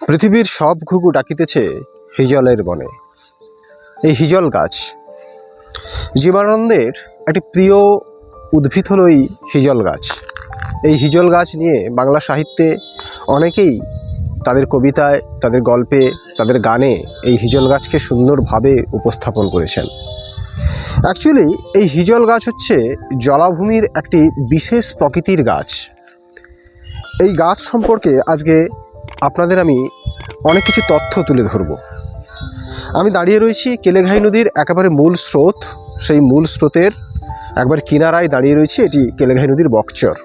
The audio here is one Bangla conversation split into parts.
পৃথিবীর সব ঘুঘু ডাকিতেছে হিজলের বনে। এই হিজল গাছ জীবানন্দের একটি প্রিয় উদ্ভিদ হলো এই হিজল গাছ। এই হিজল গাছ নিয়ে বাংলা সাহিত্যে অনেকেই তাদের কবিতায়, তাদের গল্পে, তাদের গানে এই হিজল গাছকে সুন্দরভাবে উপস্থাপন করেছেন। অ্যাকচুয়ালি এই হিজল গাছ হচ্ছে জলাভূমির একটি বিশেষ প্রকৃতির গাছ। এই গাছ সম্পর্কে আজকে আপনাদের আমি অনেক কিছু তথ্য তুলে ধরব। আমি দাঁড়িয়ে রয়েছি কেলেঘাই নদীর একেবারে মূল স্রোত। সেই মূল স্রোতের একবার কিনারায় দাঁড়িয়ে রয়েছি এটি কেলেঘাই নদীর বকচর।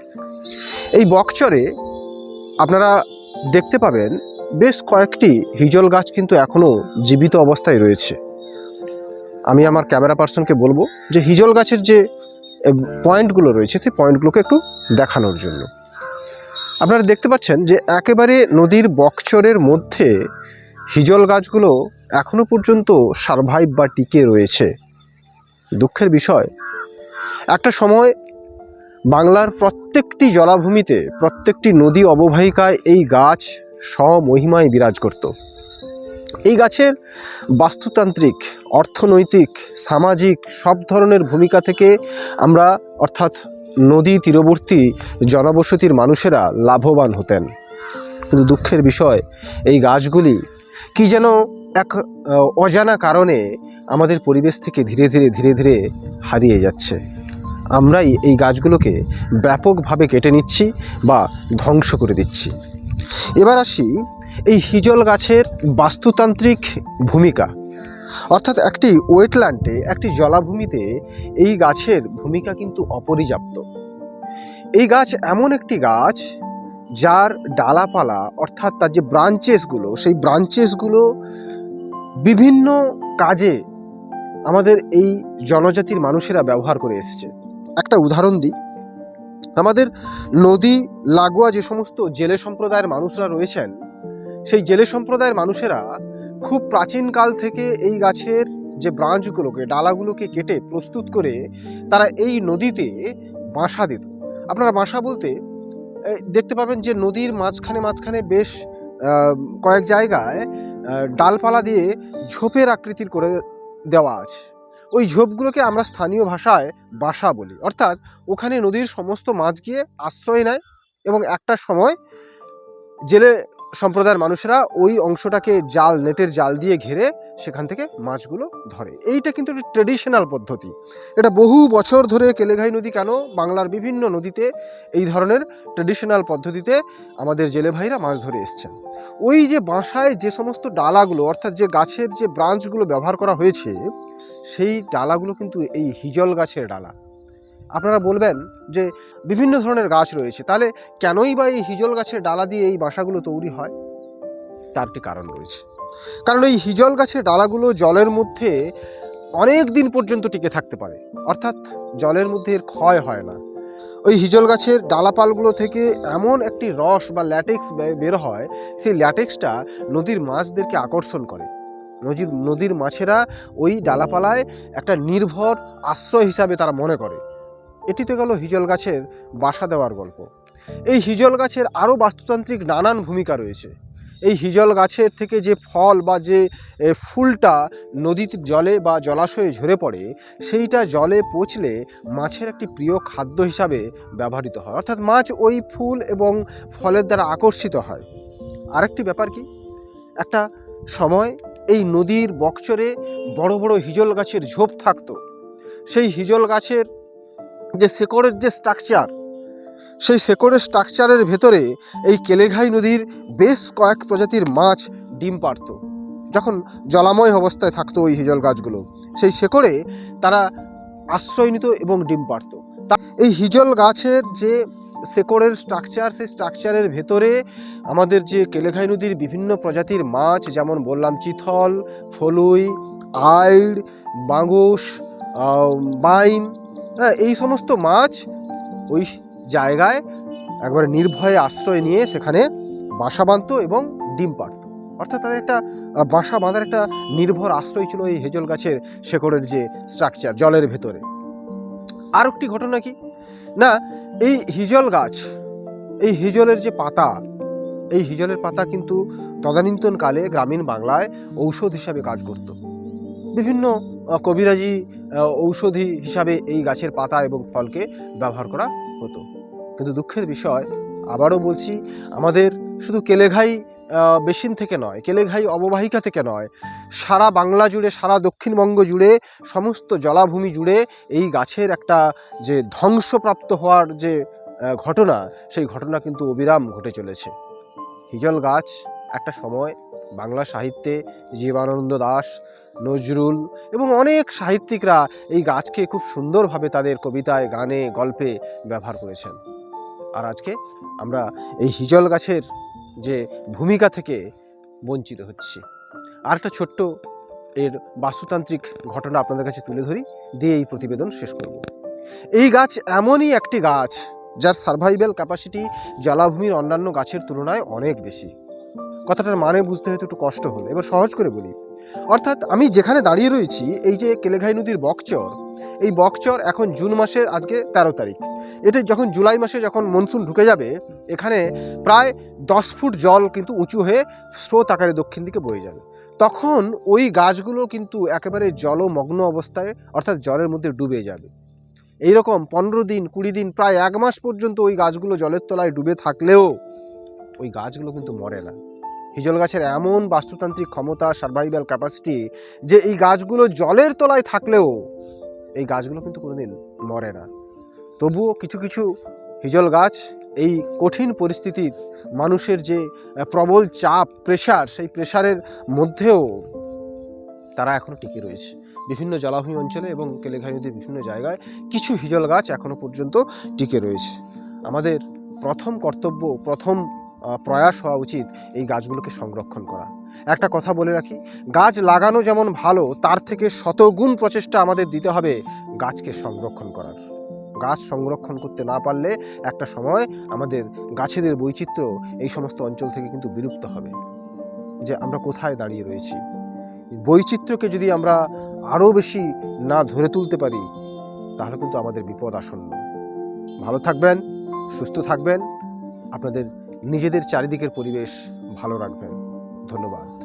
এই বকচরে আপনারা দেখতে পাবেন বেশ কয়েকটি হিজল গাছ কিন্তু এখনও জীবিত অবস্থায় রয়েছে। আমি আমার ক্যামেরা পার্সনকে বলব যে হিজল গাছের যে পয়েন্টগুলো রয়েছে, সেই পয়েন্টগুলোকে একটু দেখানোর জন্য। আপনারা দেখতে পাচ্ছেন যে একেবারে নদীর বকচরের মধ্যে হিজল গাছগুলো এখনও পর্যন্ত সারভাইভ বা টিকে রয়েছে। দুঃখের বিষয়, একটা সময় বাংলার প্রত্যেকটি জলাভূমিতে, প্রত্যেকটি নদী অববাহিকায় এই গাছ স্বমহিমায় বিরাজ করত। এই গাছের বাস্তুতান্ত্রিক, অর্থনৈতিক, সামাজিক সব ধরনের ভূমিকা থেকে আমরা, অর্থাৎ নদী তীরবর্তী জনবসতির মানুষেরা লাভবান হতেন। কিন্তু দুঃখের বিষয়, এই গাছগুলি কি যেন এক অজানা কারণে আমাদের পরিবেশ থেকে ধীরে ধীরে ধীরে ধীরে হারিয়ে যাচ্ছে। আমরাই এই গাছগুলোকে ব্যাপকভাবে কেটে নিচ্ছি বা ধ্বংস করে দিচ্ছি। এবার আসি এই হিজল গাছের বাস্তুতান্ত্রিক ভূমিকা। অর্থাৎ একটি ওয়েটল্যান্ডে, একটি জলাভূমিতে এই গাছের ভূমিকা কিন্তু অপরিযাপ্ত এই গাছ এমন একটি গাছ যার ডালাপালা, অর্থাৎ তার যে ব্রাঞ্চেসগুলো সেই ব্রাঞ্চেসগুলো বিভিন্ন কাজে আমাদের এই জনজাতির মানুষেরা ব্যবহার করে এসেছে। একটা উদাহরণ দিই। আমাদের নদী, লাগোয়া যে সমস্ত জেলে সম্প্রদায়ের মানুষরা রয়েছেন, সেই জেলে সম্প্রদায়ের মানুষেরা খুব প্রাচীনকাল থেকে এই গাছের যে ব্রাঞ্চগুলোকে, ডালাগুলোকে কেটে প্রস্তুত করে তারা এই নদীতে বাসা দিত। আপনারা বাসা বলতে দেখতে পাবেন যে নদীর মাঝখানে মাঝখানে বেশ কয়েক জায়গায় ডালপালা দিয়ে ঝোপের আকৃতির করে দেওয়া আছে। ওই ঝোপগুলোকে আমরা স্থানীয় ভাষায় বাসা বলি। অর্থাৎ ওখানে নদীর সমস্ত মাছ গিয়ে আশ্রয় নেয় এবং একটা সময় জেলে সম্প্রদায়ের মানুষেরা ওই অংশটাকে জাল, নেটের জাল দিয়ে ঘিরে সেখান থেকে মাছগুলো ধরে। এইটা কিন্তু একটি ট্রেডিশনাল পদ্ধতি। এটা বহু বছর ধরে কেলেঘাই নদী কেন, বাংলার বিভিন্ন নদীতে এই ধরনের ট্রেডিশনাল পদ্ধতিতে আমাদের জেলে ভাইরা মাছ ধরে এসছেন। ওই যে বাসায় যে সমস্ত ডালাগুলো, অর্থাৎ যে গাছের যে ব্রাঞ্চগুলো ব্যবহার করা হয়েছে, সেই ডালাগুলো কিন্তু এই হিজল গাছের ডালা। আপনারা বলবেন যে বিভিন্ন ধরনের গাছ রয়েছে, তাহলে কেনই বা এই হিজল গাছের ডালা দিয়ে এই বাসাগুলো তৈরি হয়? তার একটি কারণ রয়েছে। কারণ এই হিজল গাছের ডালাগুলো জলের মধ্যে অনেক দিন পর্যন্ত টিকে থাকতে পারে, অর্থাৎ জলের মধ্যে এর ক্ষয় হয় না। ওই হিজল গাছের ডালাপালগুলো থেকে এমন একটি রস বা ল্যাটেক্স বের হয়, সেই ল্যাটেক্সটা নদীর মাছদেরকে আকর্ষণ করে। নদীর নদীর মাছেরা ওই ডালাপালায় একটা নির্ভর আশ্রয় হিসাবে তারা মনে করে। এটি তো গেল হিজল গাছের বাসা দেওয়ার গল্প। এই হিজল গাছের আরও বাস্তুতান্ত্রিক নানান ভূমিকা রয়েছে। এই হিজল গাছের থেকে যে ফল বা যে ফুলটা নদীতে জলে বা জলাশয়ে ঝরে পড়ে, সেইটা জলে পচলে মাছের একটি প্রিয় খাদ্য হিসাবে ব্যবহৃত হয়। অর্থাৎ মাছ ওই ফুল এবং ফলের দ্বারা আকর্ষিত হয়। আরেকটি ব্যাপার কি? একটা সময় এই নদীর বকচরে বড় বড় হিজল গাছের ঝোপ থাকতো। সেই হিজল গাছের যে শেকড়ের যে স্ট্রাকচার সেই শেকড়ের স্ট্রাকচারের ভেতরে এই কেলেঘাই নদীর বেশ কয়েক প্রজাতির মাছ ডিম পারত যখন জলাময় অবস্থায় থাকতো ওই হিজল গাছগুলো। সেই শেকড়ে তারা আশ্রয় নিত এবং ডিম পারত এই হিজল গাছের যে শেকড়ের স্ট্রাকচার সেই স্ট্রাকচারের ভেতরে আমাদের যে কেলেঘাই নদীর বিভিন্ন প্রজাতির মাছ, যেমন বললাম চিথল, ফলুই, আইড় বাঙ্গুস বাইম হ্যাঁ এই সমস্ত মাছ ওই জায়গায় একবারে নির্ভয়ে আশ্রয় নিয়ে সেখানে বাসা বাঁধতো এবং ডিম পাড়তো। অর্থাৎ তাদের একটা বাসা বাঁধার একটা নির্ভর আশ্রয় ছিল এই হেজল গাছের শেকড়ের যে স্ট্রাকচার জলের ভেতরে। আর একটি ঘটনা কি? না, এই হিজল গাছ, এই হিজলের যে পাতা, এই হিজলের পাতা কিন্তু তদানীন্তনকালে গ্রামীণ বাংলায় ঔষধ হিসাবে কাজ করত। বিভিন্ন কবিরাজি ঔষধি হিসাবে এই গাছের পাতা এবং ফলকে ব্যবহার করা হতো। কিন্তু দুঃখের বিষয়, আবারও বলছি, আমাদের শুধু কেলেঘাই বেসিন থেকে নয়, কেলেঘাই অববাহিকা থেকে নয়, সারা বাংলা জুড়ে, সারা দক্ষিণবঙ্গ জুড়ে, সমস্ত জলাভূমি জুড়ে এই গাছের একটা যে ধ্বংসপ্রাপ্ত হওয়ার যে ঘটনা, সেই ঘটনা কিন্তু অবিরাম ঘটে চলেছে। হিজল গাছ একটা সময় বাংলা সাহিত্যে জীবনানন্দ দাস, নজরুল এবং অনেক সাহিত্যিকরা এই গাছকে খুব সুন্দরভাবে তাদের কবিতায়, গানে, গল্পে ব্যবহার করেছেন। আর আজকে আমরা এই হিজল গাছের যে ভূমিকা থেকে বঞ্চিত হচ্ছি। আর একটা ছোট্ট এর বাস্তুতান্ত্রিক ঘটনা আপনাদের কাছে তুলে ধরি, দিয়ে এই প্রতিবেদন শেষ করব। এই গাছ এমনই একটি গাছ, যার সার্ভাইভাল ক্যাপাসিটি জলাভূমির অন্যান্য গাছের তুলনায় অনেক বেশি। কথাটার মানে বুঝতে হয়তো একটু কষ্ট হলো। এবার সহজ করে বলি। অর্থাৎ আমি যেখানে দাঁড়িয়ে রয়েছি, এই যে কেলেঘাই নদীর বকচর, এই বকচর এখন জুন মাসের আজকে তেরো তারিখ। এটা যখন জুলাই মাসে যখন মনসুন ঢুকে যাবে, এখানে প্রায় দশ ফুট জল কিন্তু উঁচু হয়ে স্রোত আকারে দক্ষিণ দিকে বয়ে যাবে। তখন ওই গাছগুলো কিন্তু একেবারে জলমগ্ন অবস্থায়, অর্থাৎ জলের মধ্যে ডুবে যাবে। এইরকম পনেরো দিন, কুড়ি দিন, প্রায় এক মাস পর্যন্ত ওই গাছগুলো জলের তলায় ডুবে থাকলেও, ওই গাছগুলো কিন্তু মরে না। হিজল গাছের এমন বাস্তুতান্ত্রিক ক্ষমতা সার্ভাইভাল ক্যাপাসিটি যে এই গাছগুলো জলের তলায় থাকলেও এই গাছগুলো কিন্তু কোনোদিন মরে না। তবুও কিছু কিছু হিজল গাছ এই কঠিন পরিস্থিতির মানুষের যে প্রবল চাপ প্রেশার সেই প্রেশারের মধ্যেও তারা এখনও টিকে রয়েছে। বিভিন্ন জলাভূমি অঞ্চলে এবং কেলেঘাই নদীর বিভিন্ন জায়গায় কিছু হিজল গাছ এখনও পর্যন্ত টিকে রয়েছে। আমাদের প্রথম কর্তব্য, প্রথম প্রয়াস হওয়া উচিত এই গাছগুলোকে সংরক্ষণ করা। একটা কথা বলে রাখি, গাছ লাগানো যেমন ভালো, তার থেকে শতগুণ প্রচেষ্টা আমাদের দিতে হবে গাছকে সংরক্ষণ করার। গাছ সংরক্ষণ করতে না পারলে একটা সময় আমাদের গাছেদের বৈচিত্র্য এই সমস্ত অঞ্চল থেকে কিন্তু বিলুপ্ত হবে। যে আমরা কোথায় দাঁড়িয়ে রয়েছি। বৈচিত্র্যকে যদি আমরা আরও বেশি না ধরে তুলতে পারি, তাহলে কিন্তু আমাদের বিপদ আসন্ন। ভালো থাকবেন, সুস্থ থাকবেন। আপনাদের নিজেদের চারিদিকের পরিবেশ ভালো রাখবেন। ধন্যবাদ।